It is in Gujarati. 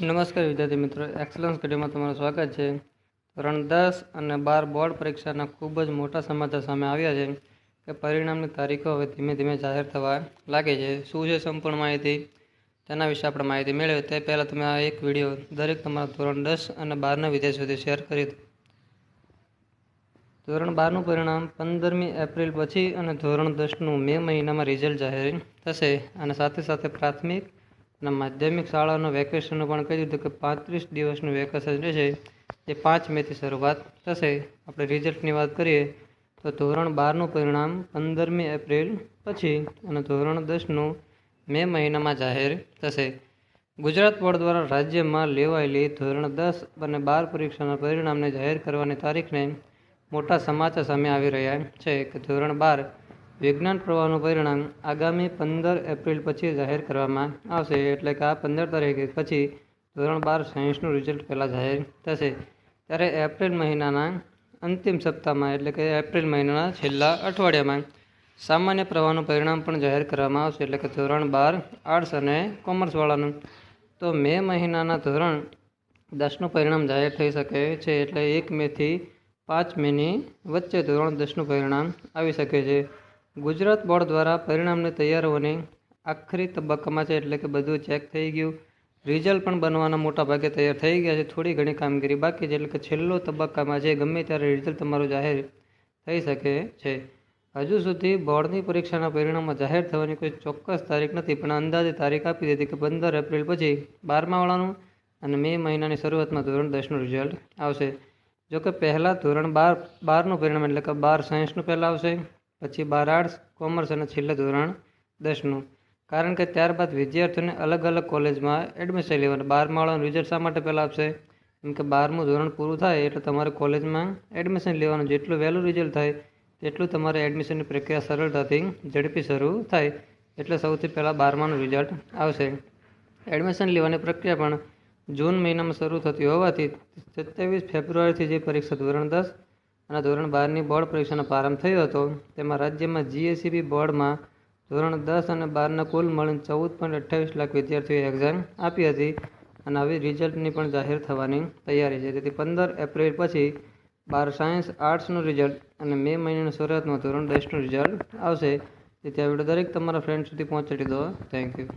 નમસ્કાર વિદ્યાર્થી મિત્રો. એક્સલન્સ સ્ટડીમાં તમારું સ્વાગત છે. ધોરણ દસ અને બાર બોર્ડ પરીક્ષાના ખૂબ જ મોટા સમાચાર સામે આવ્યા છે કે પરિણામની તારીખો હવે ધીમે ધીમે જાહેર થવા લાગે છે. શું છે સંપૂર્ણ માહિતી? તેના વિશે આપણે માહિતી મેળવી તે પહેલાં તમે આ એક વીડિયો દરેક તમારા ધોરણ દસ અને બારના વિદ્યાર્થીઓ સુધી શેર કરી દો. ધોરણ બારનું પરિણામ પંદરમી એપ્રિલ પછી અને ધોરણ દસનું મે મહિનામાં રિઝલ્ટ જાહેર થશે અને સાથે સાથે પ્રાથમિક અને માધ્યમિક શાળાનું વેકેશનનું પણ કહી દીધું કે પાંત્રીસ દિવસનું વેકેશન જે છે એ પાંચ મેથી શરૂઆત થશે. આપણે રિઝલ્ટની વાત કરીએ તો ધોરણ બારનું પરિણામ પંદરમી એપ્રિલ પછી અને ધોરણ દસનું મે મહિનામાં જાહેર થશે. ગુજરાત બોર્ડ દ્વારા રાજ્યમાં લેવાયેલી ધોરણ દસ અને બાર પરીક્ષાના પરિણામને જાહેર કરવાની તારીખને મોટા સમાચાર સામે આવી રહ્યા છે કે ધોરણ બાર વિજ્ઞાન પ્રવાહનું પરિણામ આગામી પંદર એપ્રિલ પછી જાહેર કરવામાં આવશે. એટલે કે આ પંદર તારીખે પછી ધોરણ બાર સાયન્સનું રિઝલ્ટ પહેલાં જાહેર થશે. ત્યારે એપ્રિલ મહિનાના અંતિમ સપ્તાહમાં, એટલે કે એપ્રિલ મહિનાના છેલ્લા અઠવાડિયામાં, સામાન્ય પ્રવાહનું પરિણામ પણ જાહેર કરવામાં આવશે. એટલે કે ધોરણ બાર આર્ટ્સ અને કોમર્સવાળાનું તો મે મહિનાના ધોરણ દસનું પરિણામ જાહેર થઈ શકે છે. એટલે એક મેથી પાંચ મેની વચ્ચે ધોરણ દસનું પરિણામ આવી શકે છે. ગુજરાત બોર્ડ દ્વારા પરિણામને તૈયાર હોવાની આખરી તબક્કામાં છે એટલે કે બધું ચેક થઈ ગયું. રિઝલ્ટ પણ બનવાના મોટા ભાગે તૈયાર થઈ ગયા છે. થોડી ઘણી કામગીરી બાકી છે એટલે કે છેલ્લો તબક્કામાં છે. ગમે ત્યારે રિઝલ્ટ તમારું જાહેર થઈ શકે છે. હજુ સુધી બોર્ડની પરીક્ષાના પરિણામો જાહેર થવાની કોઈ ચોક્કસ તારીખ નથી, પણ અંદાજે તારીખ આપી દીધી કે પંદર એપ્રિલ પછી બારમાવાળાનું અને મે મહિનાની શરૂઆતમાં ધોરણ દસનું રિઝલ્ટ આવશે. જોકે પહેલાં ધોરણ બાર, બારનું પરિણામ એટલે કે બાર સાયન્સનું પહેલાં આવશે. પછી બાર આર્ટ્સ કોમર્સ અને છેલ્લે ધોરણ દસનું. કારણ કે ત્યારબાદ વિદ્યાર્થીઓને અલગ અલગ કોલેજમાં એડમિશન લેવાનું બારમાવાળાનું રિઝલ્ટ શા માટે પહેલાં આપશે? કેમ કે બારમું ધોરણ પૂરું થાય એટલે તમારે કોલેજમાં એડમિશન લેવાનું, જેટલું વહેલું રિઝલ્ટ થાય તેટલું તમારે એડમિશનની પ્રક્રિયા સરળતાથી ઝડપી શરૂ થાય. એટલે સૌથી પહેલાં બારમાનું રિઝલ્ટ આવશે. એડમિશન લેવાની પ્રક્રિયા પણ જૂન મહિનામાં શરૂ થતી હોવાથી સત્યાવીસ ફેબ્રુઆરીથી જે પરીક્ષા ધોરણ દસ અને ધોરણ બારની બોર્ડ પરીક્ષાનો પ્રારંભ થયો હતો. તેમાં રાજ્યમાં જીએસસીબી બોર્ડમાં ધોરણ દસ અને બારના કુલ મળીને ચૌદ પોઈન્ટ અઠ્ઠાવીસ લાખ વિદ્યાર્થીઓએ એક્ઝામ આપી હતી અને આવી રિઝલ્ટની પણ જાહેર થવાની તૈયારી છે. તેથી પંદર એપ્રિલ પછી બાર સાયન્સ આર્ટ્સનું રિઝલ્ટ અને મે મહિનાની શરૂઆતમાં ધોરણ દસનું રિઝલ્ટ આવશે. તેથી આ વીડિયો દરેક તમારા ફ્રેન્ડ સુધી પહોંચાડી દો. Thank you